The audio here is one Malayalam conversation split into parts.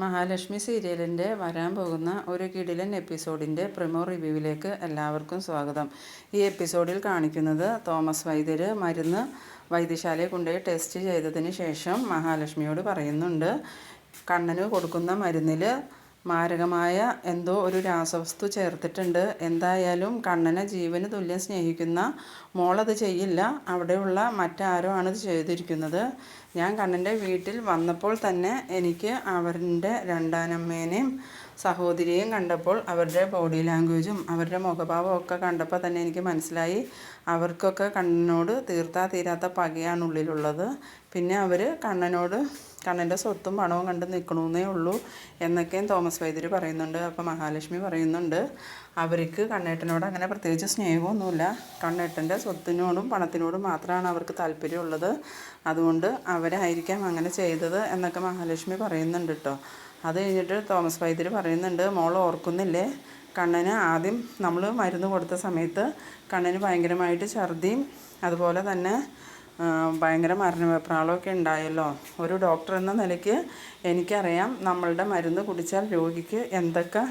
മഹാലക്ഷ്മി സീരിയലിന്റെ വരാൻ പോകുന്ന ഒരു കിടിലൻ എപ്പിസോഡിന്റെ പ്രമോ റിവ്യൂവിലേക്ക് എല്ലാവർക്കും സ്വാഗതം. ഈ എപ്പിസോഡിൽ കാണിക്കുന്നത് തോമസ് വൈദ്യർ മരുന്ന് വൈദ്യശാലയെ കൊണ്ടുപോയി ടെസ്റ്റ് ചെയ്തതിന് ശേഷം മഹാലക്ഷ്മിയോട് പറയുന്നുണ്ട് കണ്ണന് കൊടുക്കുന്ന മരുന്നിൽ മാരകമായ എന്തോ ഒരു രാസവസ്തു ചേർത്തിട്ടുണ്ട്. എന്തായാലും കണ്ണനെ ജീവന് തുല്യം സ്നേഹിക്കുന്ന മോളത് ചെയ്യില്ല. അവിടെയുള്ള മറ്റാരോ ആണ് ഇത് ചെയ്തിരിക്കുന്നത്. ഞാൻ കണ്ണന്റെ വീട്ടിൽ വന്നപ്പോൾ തന്നെ എനിക്ക് അവരുടെ രണ്ടാനമ്മേനെയും സഹോദരിയെയും കണ്ടപ്പോൾ അവരുടെ ബോഡി ലാംഗ്വേജും അവരുടെ മുഖഭാവവും ഒക്കെ കണ്ടപ്പോൾ തന്നെ എനിക്ക് മനസ്സിലായി. അവർക്കൊക്കെ കണ്ണനോട് തീർത്താ തീരാത്ത പകയാണ് ഉള്ളിലുള്ളത്. പിന്നെ അവർ കണ്ണനോട് കണ്ണന്റെ സ്വത്തും പണവും കണ്ട് നിൽക്കണമെന്നേ ഉള്ളൂ എന്നൊക്കെയും തോമസ് വൈദ്യർ പറയുന്നുണ്ട്. അപ്പോൾ മഹാലക്ഷ്മി പറയുന്നുണ്ട് അവർക്ക് കണ്ണേട്ടനോട് അങ്ങനെ പ്രത്യേകിച്ച് സ്നേഹമൊന്നുമില്ല. കണ്ണേട്ടന്റെ സ്വത്തിനോടും പണത്തിനോടും മാത്രമാണ് അവർക്ക് താല്പര്യമുള്ളത്. അതുകൊണ്ട് അവരായിരിക്കാം അങ്ങനെ ചെയ്തത് എന്നൊക്കെ മഹാലക്ഷ്മി പറയുന്നുണ്ട് കേട്ടോ അത് കഴിഞ്ഞിട്ട് തോമസ് വൈദ്യർ പറയുന്നുണ്ട് മോൾ ഓർക്കുന്നില്ലേ? കണ്ണന് ആദ്യം നമ്മൾ മരുന്ന് കൊടുത്ത സമയത്ത് കണ്ണന് ഭയങ്കരമായിട്ട് ഛർദിയും അതുപോലെ തന്നെ ഭയങ്കര മരണവെപ്രാളമൊക്കെ ഉണ്ടായല്ലോ. ഒരു ഡോക്ടർ എന്ന നിലയ്ക്ക് എനിക്കറിയാം നമ്മളുടെ മരുന്ന് കുടിച്ചാൽ രോഗിക്ക് എന്തൊക്കെ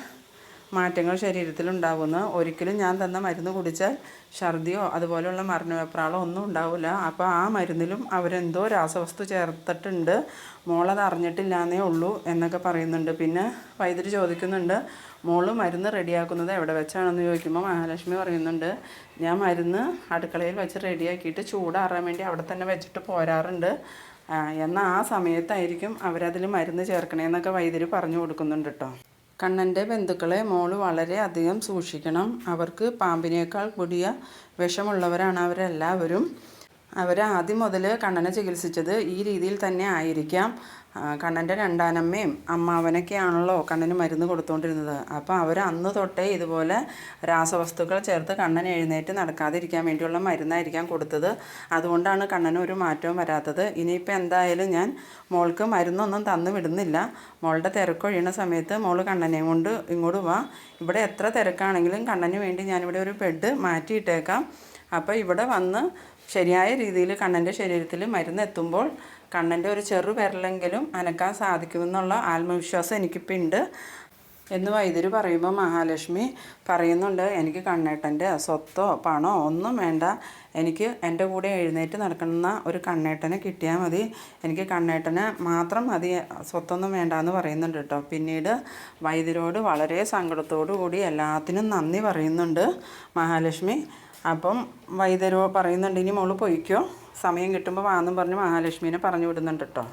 മാറ്റങ്ങൾ ശരീരത്തിൽ ശരീരത്തിലുണ്ടാകുമെന്ന് ഒരിക്കലും ഞാൻ തന്ന മരുന്ന് കുടിച്ചാൽ ഛർദിയോ അതുപോലെയുള്ള മരണവെപ്രാളോ ഒന്നും ഉണ്ടാവില്ല. അപ്പോൾ ആ മരുന്നിലും അവരെന്തോ രാസവസ്തു ചേർത്തിട്ടുണ്ട്. മോളത് അറിഞ്ഞിട്ടില്ലാന്നേ ഉള്ളൂ എന്നൊക്കെ പറയുന്നുണ്ട്. പിന്നെ വൈദ്യുതി ചോദിക്കുന്നുണ്ട് മോൾ മരുന്ന് റെഡിയാക്കുന്നത് എവിടെ വെച്ചാണെന്ന് ചോദിക്കുമ്പോൾ മഹാലക്ഷ്മി പറയുന്നുണ്ട് ഞാൻ മരുന്ന് അടുക്കളയിൽ വെച്ച് റെഡിയാക്കിയിട്ട് ചൂടാറാൻ വേണ്ടി അവിടെ തന്നെ വെച്ചിട്ട് പോരാറുണ്ട്. എന്നാൽ ആ സമയത്തായിരിക്കും അവരതിൽ മരുന്ന് ചേർക്കണേന്നൊക്കെ വൈദ്യുതി പറഞ്ഞു കൊടുക്കുന്നുണ്ട് കേട്ടോ കണ്ണന്റെ ബന്ധുക്കളെ മോൾ വളരെ അധികം സൂക്ഷിക്കണം. അവർക്ക് പാമ്പിനേക്കാൾ കൊടിയ വിഷമുള്ളവരാണ് അവരെല്ലാവരും. അവർ ആദ്യം മുതൽ കണ്ണനെ ചികിത്സിച്ചത് ഈ രീതിയിൽ തന്നെ ആയിരിക്കാം. കണ്ണന്റെ രണ്ടാനമ്മയും അമ്മാവനൊക്കെയാണല്ലോ കണ്ണന് മരുന്ന് കൊടുത്തുകൊണ്ടിരുന്നത് അപ്പോൾ അവർ അന്ന് തൊട്ടേ ഇതുപോലെ രാസവസ്തുക്കൾ ചേർത്ത് കണ്ണൻ എഴുന്നേറ്റ് നടക്കാതിരിക്കാൻ വേണ്ടിയുള്ള മരുന്നായിരിക്കാം കൊടുത്തത്. അതുകൊണ്ടാണ് കണ്ണന് ഒരു മാറ്റവും വരാത്തത്. ഇനിയിപ്പോൾ എന്തായാലും ഞാൻ മോൾക്ക് മരുന്നൊന്നും തന്നു വിടുന്നില്ല. മോളുടെ തിരക്കൊഴിയുന്ന സമയത്ത് മോൾ കണ്ണനെ കൊണ്ട് ഇങ്ങോട്ട് വാ. ഇവിടെ എത്ര തിരക്കാണെങ്കിലും കണ്ണന് വേണ്ടി ഞാനിവിടെ ഒരു ബെഡ് മാറ്റിയിട്ടേക്കാം. അപ്പോൾ ഇവിടെ വന്ന് ശരിയായ രീതിയിൽ കണ്ണന്റെ ശരീരത്തിൽ മരുന്ന് എത്തുമ്പോൾ കണ്ണന്റെ ഒരു ചെറു വിരലെങ്കിലും അനക്കാൻ സാധിക്കുമെന്നുള്ള ആത്മവിശ്വാസം എനിക്കിപ്പോൾ ഉണ്ട്. എന്ന് വൈദ്യര് പറയുമ്പോൾ മഹാലക്ഷ്മി പറയുന്നുണ്ട് എനിക്ക് കണ്ണേട്ടന്റെ സ്വത്തോ പണോ ഒന്നും വേണ്ട. എനിക്ക് എന്റെ കൂടെ എഴുന്നേറ്റ് നടക്കുന്ന ഒരു കണ്ണേട്ടനെ കിട്ടിയാൽ മതി. എനിക്ക് കണ്ണേട്ടനെ മാത്രം മതി സ്വത്തൊന്നും വേണ്ട എന്ന് പറയുന്നുണ്ട് കേട്ടോ പിന്നീട് വൈദ്യരോട് വളരെ സങ്കടത്തോടു കൂടി എല്ലാത്തിനും നന്ദി പറയുന്നുണ്ട് മഹാലക്ഷ്മി. അപ്പം വൈദ്യരോ പറയുന്നുണ്ട് ഇനി മോൾ പൊയ്ക്കോ. സമയം കിട്ടുമ്പോൾ വാന്നും പറഞ്ഞ് മഹാലക്ഷ്മീനെ പറഞ്ഞു വിടുന്നുണ്ട് കേട്ടോ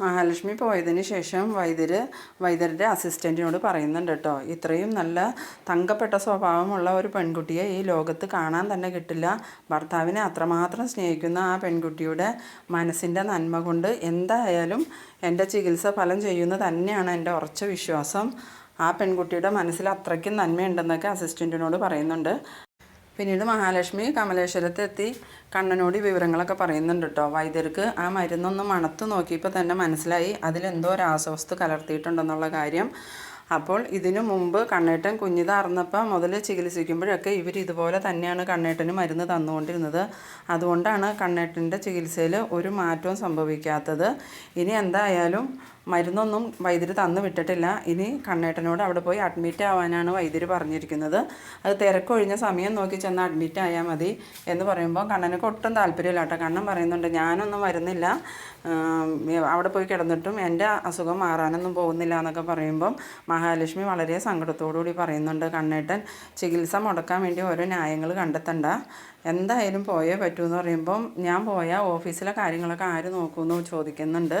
മഹാലക്ഷ്മി പോയതിന് ശേഷം വൈദ്യര് വൈദ്യരുടെ അസിസ്റ്റന്റിനോട് പറയുന്നുണ്ട് കേട്ടോ ഇത്രയും നല്ല തങ്കപ്പെട്ട സ്വഭാവമുള്ള ഒരു പെൺകുട്ടിയെ ഈ ലോകത്ത് കാണാൻ തന്നെ കിട്ടില്ല. ഭർത്താവിനെ അത്രമാത്രം സ്നേഹിക്കുന്ന ആ പെൺകുട്ടിയുടെ മനസ്സിന്റെ നന്മ കൊണ്ട് എന്തായാലും എന്റെ ചികിത്സ ഫലം ചെയ്യുന്ന തന്നെയാണ് എന്റെ ഉറച്ച വിശ്വാസം. ആ പെൺകുട്ടിയുടെ മനസ്സിൽ അത്രയ്ക്കും നന്മയുണ്ടെന്നൊക്കെ അസിസ്റ്റന്റിനോട് പറയുന്നുണ്ട്. പിന്നീട് മഹാലക്ഷ്മി കമലേശ്വരത്തെത്തി കണ്ണനോട് വിവരങ്ങളൊക്കെ പറയുന്നുണ്ട് കേട്ടോ വൈദ്യർക്ക് ആ മരുന്നൊന്ന് മണത്ത് നോക്കിയപ്പോൾ തന്നെ മനസ്സിലായി അതിലെന്തോ രാസവസ്തു കലർത്തിയിട്ടുണ്ടെന്നുള്ള കാര്യം. അപ്പോൾ ഇതിനു മുമ്പ് കണ്ണേട്ടൻ കുഞ്ഞിതാർന്നപ്പോൾ മുതൽ ചികിത്സിക്കുമ്പോഴൊക്കെ ഇവർ ഇതുപോലെ തന്നെയാണ് കണ്ണേട്ടന് മരുന്ന് തന്നുകൊണ്ടിരുന്നത്. അതുകൊണ്ടാണ് കണ്ണേട്ടന്റെ ചികിത്സയിൽ ഒരു മാറ്റവും സംഭവിക്കാത്തത്. ഇനി എന്തായാലും മരുന്നൊന്നും വൈദ്യുതി തന്നു വിട്ടിട്ടില്ല. ഇനി കണ്ണേട്ടനോട് അവിടെ പോയി അഡ്മിറ്റ് ആവാനാണ് വൈദ്യുതി പറഞ്ഞിരിക്കുന്നത്. അത് തിരക്കൊഴിഞ്ഞ സമയം നോക്കി ചെന്ന് അഡ്മിറ്റ് ആയാൽ മതി എന്ന് പറയുമ്പോൾ കണ്ണനക്ക് ഒട്ടും താല്പര്യമില്ല കേട്ടോ. കണ്ണൻ പറയുന്നുണ്ട് ഞാനൊന്നും വരുന്നില്ല. അവിടെ പോയി കിടന്നിട്ടും എന്റെ അസുഖം മാറാനൊന്നും പോകുന്നില്ല എന്നൊക്കെ പറയുമ്പം മഹാലക്ഷ്മി വളരെ സങ്കടത്തോടുകൂടി പറയുന്നുണ്ട് കണ്ണേട്ടൻ ചികിത്സ മുടക്കാൻ വേണ്ടി ഓരോ ന്യായങ്ങൾ കണ്ടെത്തണ്ട. എന്തായാലും പോയേ പറ്റൂ എന്ന് പറയുമ്പം ഞാൻ പോയാൽ ഓഫീസിലെ കാര്യങ്ങളൊക്കെ ആര് നോക്കുമെന്ന് ചോദിക്കുന്നുണ്ട്.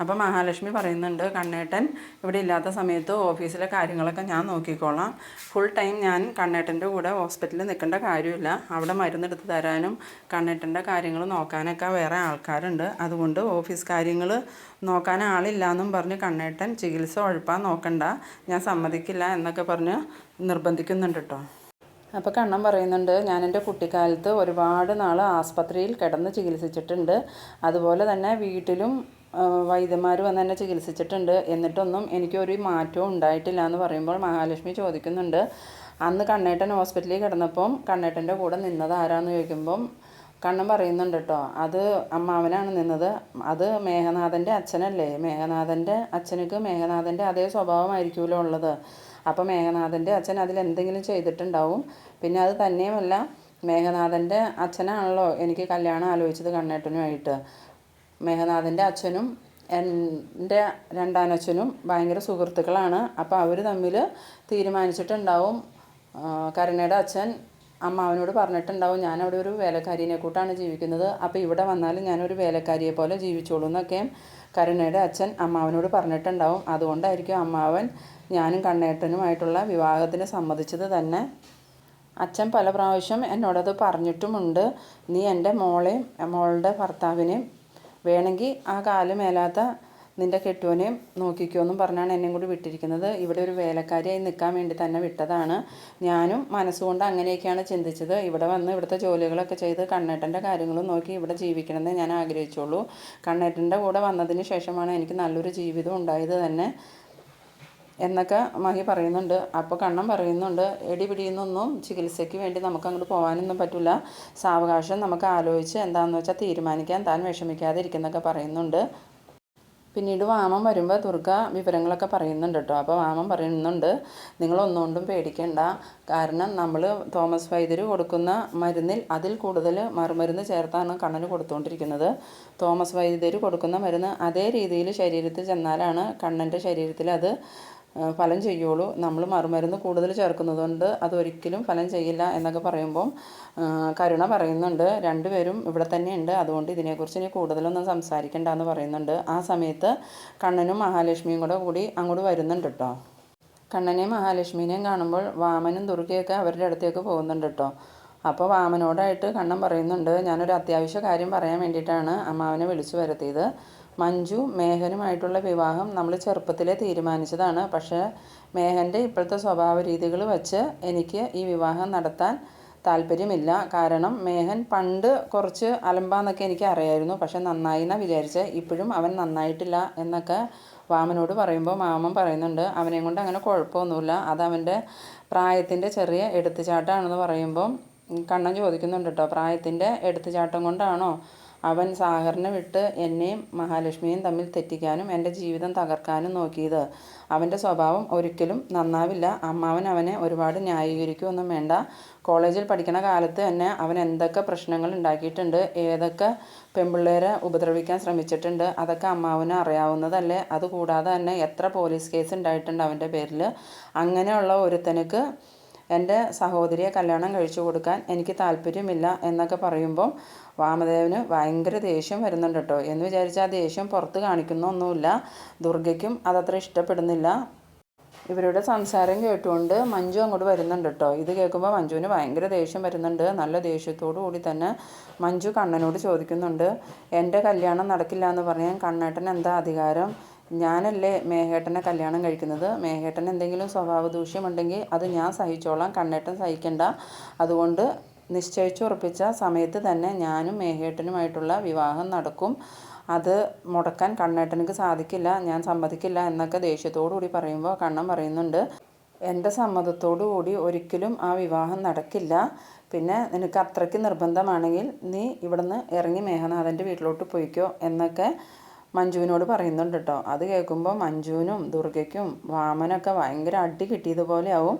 അപ്പോൾ മഹാലക്ഷ്മി പറയുന്നുണ്ട് കണ്ണേട്ടൻ. ഇവിടെ ഇല്ലാത്ത സമയത്ത് ഓഫീസിലെ കാര്യങ്ങളൊക്കെ ഞാൻ നോക്കിക്കോളാം. ഫുൾ ടൈം ഞാൻ കണ്ണേട്ടന്റെ കൂടെ ഹോസ്പിറ്റലിൽ നിൽക്കേണ്ട കാര്യമില്ല. അവിടെ മരുന്നെടുത്ത് തരാനും കണ്ണേട്ടന്റെ കാര്യങ്ങൾ നോക്കാനൊക്കെ വേറെ ആൾക്കാരുണ്ട്. അതുകൊണ്ട് ഓഫീസ് കാര്യങ്ങൾ നോക്കാൻ ആളില്ല എന്നും പറഞ്ഞ് കണ്ണേട്ടൻ ചികിത്സ ഉഴപ്പാൻ നോക്കണ്ട. ഞാൻ സമ്മതിക്കില്ല എന്നൊക്കെ പറഞ്ഞ് നിർബന്ധിക്കുന്നുണ്ട് കേട്ടോ. അപ്പോൾ കണ്ണൻ പറയുന്നുണ്ട് ഞാൻ എന്റെ കുട്ടിക്കാലത്ത് ഒരുപാട് നാൾ ആസ്പത്രിയിൽ കിടന്ന് ചികിത്സിച്ചിട്ടുണ്ട്. അതുപോലെ തന്നെ വീട്ടിലും വൈദ്യന്മാർ വന്ന് എന്നെ ചികിത്സിച്ചിട്ടുണ്ട്. എന്നിട്ടൊന്നും എനിക്കൊരു മാറ്റവും ഉണ്ടായിട്ടില്ല എന്ന് പറയുമ്പോൾ മഹാലക്ഷ്മി ചോദിക്കുന്നുണ്ട് അന്ന് കണ്ണേട്ടൻ ഹോസ്പിറ്റലിൽ കിടന്നപ്പം കണ്ണേട്ടന്റെ കൂടെ നിന്നത് ആരാന്ന് ചോദിക്കുമ്പം കണ്ണൻ പറയുന്നുണ്ട് കേട്ടോ അത് അമ്മാവനാണ് നിന്നത്. അത് മേഘനാഥന്റെ അച്ഛനല്ലേ? മേഘനാഥന്റെ അച്ഛനക്ക് മേഘനാഥന്റെ അതേ സ്വഭാവമായിരിക്കുമല്ലോ ഉള്ളത്. അപ്പോൾ മേഘനാഥന്റെ അച്ഛൻ അതിൽ എന്തെങ്കിലും ചെയ്തിട്ടുണ്ടാവും. പിന്നെ അത് തന്നെയുമല്ല മേഘനാഥന്റെ അച്ഛനാണല്ലോ എനിക്ക് കല്യാണം ആലോചിച്ചത് കണ്ണേട്ടനുമായിട്ട്. മേഘനാഥന്റെ അച്ഛനും എന്റെ രണ്ടാനച്ഛനും ഭയങ്കര സുഹൃത്തുക്കളാണ്. അപ്പോൾ അവർ തമ്മിൽ തീരുമാനിച്ചിട്ടുണ്ടാവും. കരുണയുടെ അച്ഛൻ അമ്മാവനോട് പറഞ്ഞിട്ടുണ്ടാവും ഞാൻ അവിടെ ഒരു വേലക്കാരിനെ കൂട്ടാണ് ജീവിക്കുന്നത്. അപ്പോൾ ഇവിടെ വന്നാലും ഞാനൊരു വേലക്കാരിയെ പോലെ ജീവിച്ചോളൂ എന്നൊക്കെ കരുണയുടെ അച്ഛൻ അമ്മാവനോട് പറഞ്ഞിട്ടുണ്ടാവും. അതുകൊണ്ടായിരിക്കും അമ്മാവൻ ഞാനും കണ്ണേട്ടനുമായിട്ടുള്ള വിവാഹത്തിന് സമ്മതിച്ചത് തന്നെ. അച്ഛൻ പല പ്രാവശ്യം എന്നോടത് പറഞ്ഞിട്ടുമുണ്ട്. നീ എന്റെ മോളെയും മോളുടെ ഭർത്താവിനെയും വേണമെങ്കിൽ ആ കാൽ മേലാത്ത നിന്റെ കെട്ടുവനെയും നോക്കിക്കോന്നും പറഞ്ഞാണ് എന്നെയും കൂടി വിട്ടിരിക്കുന്നത്. ഇവിടെ ഒരു വേലക്കാരിയായി നിൽക്കാൻ വേണ്ടി തന്നെ വിട്ടതാണ്. ഞാനും മനസ്സുകൊണ്ട് അങ്ങനെയൊക്കെയാണ് ചിന്തിച്ചത്. ഇവിടെ വന്ന് ഇവിടുത്തെ ജോലികളൊക്കെ ചെയ്ത് കണ്ണേട്ടന്റെ കാര്യങ്ങളും നോക്കി ഇവിടെ ജീവിക്കണമെന്ന് ഞാൻ ആഗ്രഹിച്ചുള്ളൂ. കണ്ണേട്ടന്റെ കൂടെ വന്നതിന് ശേഷമാണ് എനിക്ക് നല്ലൊരു ജീവിതം ഉണ്ടായത് തന്നെ. എന്നൊക്കെ മഹി പറയുന്നുണ്ട്. അപ്പോൾ കണ്ണൻ പറയുന്നുണ്ട്. എടി പിടിയുന്നൊന്നും ചികിത്സയ്ക്ക് വേണ്ടി നമുക്ക് അങ്ങോട്ട് പോകാനൊന്നും പറ്റില്ല സാവകാശം നമുക്ക് ആലോചിച്ച് എന്താണെന്ന് വെച്ചാൽ തീരുമാനിക്കാൻ താൻ വിഷമിക്കാതെ ഇരിക്കുന്നൊക്കെ പറയുന്നുണ്ട്. പിന്നീട് വാമം വരുമ്പോൾ ദുർഗ വിവരങ്ങളൊക്കെ പറയുന്നുണ്ട് കേട്ടോ. അപ്പോൾ വാമം പറയുന്നുണ്ട് നിങ്ങളൊന്നുകൊണ്ടും പേടിക്കേണ്ട. കാരണം നമ്മൾ തോമസ് വൈദ്യര് കൊടുക്കുന്ന മരുന്നിൽ അതിൽ കൂടുതൽ മറുമരുന്ന് ചേർത്താണ് കണ്ണന് കൊടുത്തുകൊണ്ടിരിക്കുന്നത് തോമസ് വൈദ്യര് കൊടുക്കുന്ന മരുന്ന് അതേ രീതിയിൽ ശരീരത്തിൽ ചെന്നാലാണ് കണ്ണന്റെ ശരീരത്തിൽ അത് ഫലം ചെയ്യുള്ളൂ. നമ്മൾ മറുമരുന്ന് കൂടുതൽ ചേർക്കുന്നതുകൊണ്ട് അതൊരിക്കലും ഫലം ചെയ്യില്ല എന്നൊക്കെ പറയുമ്പം കരുണ പറയുന്നുണ്ട്. രണ്ടുപേരും ഇവിടെ തന്നെയുണ്ട്. അതുകൊണ്ട് ഇതിനെക്കുറിച്ച് ഇനി കൂടുതലൊന്നും സംസാരിക്കണ്ട എന്ന് പറയുന്നുണ്ട്. ആ സമയത്ത് കണ്ണനും മഹാലക്ഷ്മിയും കൂടെ കൂടി അങ്ങോട്ട് വരുന്നുണ്ട് കേട്ടോ കണ്ണനെയും മഹാലക്ഷ്മിനെയും കാണുമ്പോൾ വാമനും ദുർഗയൊക്കെ അവരുടെ അടുത്തേക്ക് പോകുന്നുണ്ട് കേട്ടോ അപ്പോൾ വാമനോടായിട്ട് കണ്ണൻ പറയുന്നുണ്ട്. ഞാനൊരു അത്യാവശ്യ കാര്യം പറയാൻ വേണ്ടിയിട്ടാണ് അമ്മാവനെ വിളിച്ചു വരുത്തിയത്. മഞ്ജു മേഹനുമായിട്ടുള്ള വിവാഹം നമ്മൾ ചെറുപ്പത്തിലേ തീരുമാനിച്ചതാണ്. പക്ഷേ മേഹന്റെ ഇപ്പോഴത്തെ സ്വഭാവ രീതികൾ വച്ച് എനിക്ക് ഈ വിവാഹം നടത്താൻ താല്പര്യമില്ല. കാരണം മേഹൻ പണ്ട് കുറച്ച് അലമ്പാന്നൊക്കെ എനിക്ക് അറിയായിരുന്നു. പക്ഷെ നന്നായി എന്നാണ് വിചാരിച്ചത് ഇപ്പോഴും അവൻ നന്നായിട്ടില്ല എന്നൊക്കെ വാമനോട് പറയുമ്പോൾ മാമൻ പറയുന്നുണ്ട്. അവനെയും കൊണ്ട് അങ്ങനെ കുഴപ്പമൊന്നുമില്ല. അത് പ്രായത്തിന്റെ ചെറിയ എടുത്തുചാട്ടാണെന്ന് പറയുമ്പം കണ്ണൻ ചോദിക്കുന്നുണ്ട് കേട്ടോ പ്രായത്തിന്റെ എടുത്തുചാട്ടം കൊണ്ടാണോ അവൻ സാഹറിനെ വിട്ട് എന്നെയും മഹാലക്ഷ്മിയെയും തമ്മിൽ തെറ്റിക്കാനും എന്റെ ജീവിതം തകർക്കാനും നോക്കിയത്? അവന്റെ സ്വഭാവം ഒരിക്കലും നന്നാവില്ല. അമ്മാവൻ അവനെ ഒരുപാട് ന്യായീകരിക്കുകയൊന്നും വേണ്ട. കോളേജിൽ പഠിക്കുന്ന കാലത്ത് തന്നെ അവൻ എന്തൊക്കെ പ്രശ്നങ്ങൾ ഉണ്ടാക്കിയിട്ടുണ്ട് ഏതൊക്കെ പെൺപിള്ളേരെ ഉപദ്രവിക്കാൻ ശ്രമിച്ചിട്ടുണ്ട് അതൊക്കെ അമ്മാവന് അറിയാവുന്നതല്ലേ? അതുകൂടാതെ തന്നെ എത്ര പോലീസ് കേസ് ഉണ്ടായിട്ടുണ്ട് അവന്റെ പേരിൽ അങ്ങനെയുള്ള ഒരുത്തനക്ക് എന്റെ സഹോദരിയെ കല്യാണം കഴിച്ചു കൊടുക്കാൻ എനിക്ക് താല്പര്യമില്ല എന്നൊക്കെ പറയുമ്പോൾ വാമദേവന് ഭയങ്കര ദേഷ്യം വരുന്നുണ്ട് കേട്ടോ. എന്ന് വിചാരിച്ച് ആ ദേഷ്യം പുറത്ത് കാണിക്കുന്നൊന്നുമില്ല. ദുർഗയ്ക്കും അതത്ര ഇഷ്ടപ്പെടുന്നില്ല. ഇവരുടെ സംസാരം കേട്ടുകൊണ്ട് മഞ്ജു അങ്ങോട്ട് വരുന്നുണ്ട് കേട്ടോ. ഇത് കേൾക്കുമ്പോൾ മഞ്ജുവിന് ഭയങ്കര ദേഷ്യം വരുന്നുണ്ട്. നല്ല ദേഷ്യത്തോടു കൂടി തന്നെ മഞ്ജു കണ്ണനോട് ചോദിക്കുന്നുണ്ട് എന്റെ കല്യാണം നടക്കില്ല എന്ന് പറയാൻ കണ്ണേട്ടൻ എന്താ അധികാരം? ഞാനല്ലേ മേഘേട്ടനെ കല്യാണം കഴിക്കുന്നത്? മേഘേട്ടൻ എന്തെങ്കിലും സ്വഭാവ ദൂഷ്യമുണ്ടെങ്കിൽ അത് ഞാൻ സഹിച്ചോളാം. കണ്ണേട്ടൻ സഹിക്കണ്ട. അതുകൊണ്ട് നിശ്ചയിച്ചുറപ്പിച്ച സമയത്ത് തന്നെ ഞാനും മേഘേട്ടനുമായിട്ടുള്ള വിവാഹം നടക്കും. അത് മുടക്കാൻ കണ്ണേട്ടനക്ക് സാധിക്കില്ല. ഞാൻ സമ്മതിക്കില്ല എന്നൊക്കെ ദേഷ്യത്തോടു കൂടി പറയുമ്പോൾ കണ്ണൻ പറയുന്നുണ്ട്. എന്റെ സമ്മതത്തോടു കൂടി ഒരിക്കലും ആ വിവാഹം നടക്കില്ല. പിന്നെ നിനക്ക് അത്രയ്ക്ക് നിർബന്ധമാണെങ്കിൽ നീ ഇവിടുന്ന് ഇറങ്ങി മേഘനാഥന്റെ വീട്ടിലോട്ട് പോയിക്കോ എന്നൊക്കെ മഞ്ജുവിനോട് പറയുന്നുണ്ട് കേട്ടോ അത് കേൾക്കുമ്പോൾ മഞ്ജുവിനും ദുർഗയ്ക്കും വാമനൊക്കെ ഭയങ്കര അടി കിട്ടിയതുപോലെയാവും.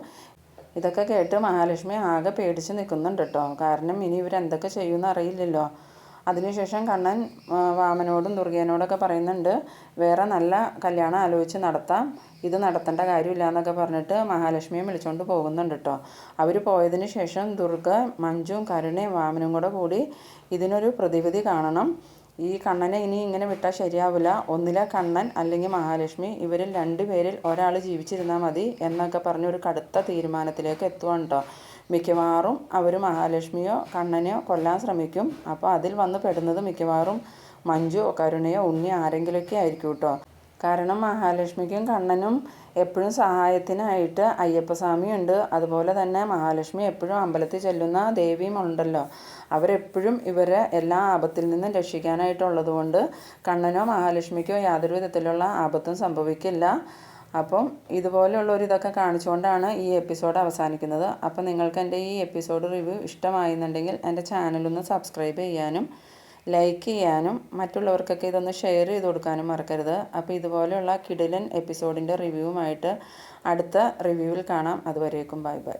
ഇതൊക്കെ കേട്ട് മഹാലക്ഷ്മി ആകെ പേടിച്ച് നിൽക്കുന്നുണ്ട് കേട്ടോ കാരണം ഇനി ഇവരെന്തൊക്കെ ചെയ്യുമെന്ന് അറിയില്ലല്ലോ. അതിനുശേഷം കണ്ണൻ വാമനോടും ദുർഗേനോടൊക്കെ പറയുന്നുണ്ട് വേറെ നല്ല കല്യാണം ആലോചിച്ച് നടത്താം. ഇത് നടത്തേണ്ട കാര്യമില്ല എന്നൊക്കെ പറഞ്ഞിട്ട് മഹാലക്ഷ്മിയെ വിളിച്ചുകൊണ്ട് പോകുന്നുണ്ട് കേട്ടോ അവർ പോയതിന് ശേഷം ദുർഗ മഞ്ജുവും കരുണയും വാമനും കൂടെ കൂടി ഇതിനൊരു പ്രതിവിധി കാണണം. ഈ കണ്ണനെ ഇനി ഇങ്ങനെ വിട്ടാൽ ശരിയാവില്ല ഒന്നിലെ കണ്ണൻ അല്ലെങ്കിൽ മഹാലക്ഷ്മി ഇവരിൽ രണ്ടുപേരിൽ ഒരാൾ ജീവിച്ചിരുന്നാൽ മതി എന്നൊക്കെ പറഞ്ഞ് ഒരു കടുത്ത തീരുമാനത്തിലേക്ക് എത്തുവാണ് കേട്ടോ മിക്കവാറും അവർ മഹാലക്ഷ്മിയോ കണ്ണനെയോ കൊല്ലാൻ ശ്രമിക്കും. അപ്പോൾ അതിൽ വന്ന് പെടുന്നത് മിക്കവാറും മഞ്ജു കരുണയോ ഉണ്ണി ആരെങ്കിലുമൊക്കെ ആയിരിക്കും കേട്ടോ കാരണം മഹാലക്ഷ്മിക്കും കണ്ണനും എപ്പോഴും സഹായത്തിനായിട്ട് അയ്യപ്പസ്വാമിയുണ്ട്. അതുപോലെ തന്നെ മഹാലക്ഷ്മി എപ്പോഴും അമ്പലത്തിൽ ചെല്ലുന്ന ദേവിയും ഉണ്ടല്ലോ. അവരെപ്പോഴും ഇവരെ എല്ലാ ആപത്തിൽ നിന്നും രക്ഷിക്കാനായിട്ടുള്ളത് കൊണ്ട് കണ്ണനോ മഹാലക്ഷ്മിക്കോ യാതൊരു വിധത്തിലുള്ള ആപത്തും സംഭവിക്കില്ല. അപ്പം ഇതുപോലെയുള്ള ഒരു ഇതൊക്കെ കാണിച്ചുകൊണ്ടാണ് ഈ എപ്പിസോഡ് അവസാനിക്കുന്നത്. അപ്പം നിങ്ങൾക്ക് എന്റെ ഈ എപ്പിസോഡ് റിവ്യൂ ഇഷ്ടമായിരുന്നുണ്ടെങ്കിൽ എന്റെ ചാനലൊന്ന് സബ്സ്ക്രൈബ് ചെയ്യാനും ലൈക്ക് ചെയ്യാനും മറ്റുള്ളവർക്കൊക്കെ ഇതൊന്ന് ഷെയർ ചെയ്ത് കൊടുക്കാനും മറക്കരുത്. അപ്പോൾ ഇതുപോലെയുള്ള കിടിലൻ എപ്പിസോഡിന്റെ റിവ്യൂവുമായിട്ട് അടുത്ത റിവ്യൂവിൽ കാണാം. അതുവരേക്കും ബൈ ബൈ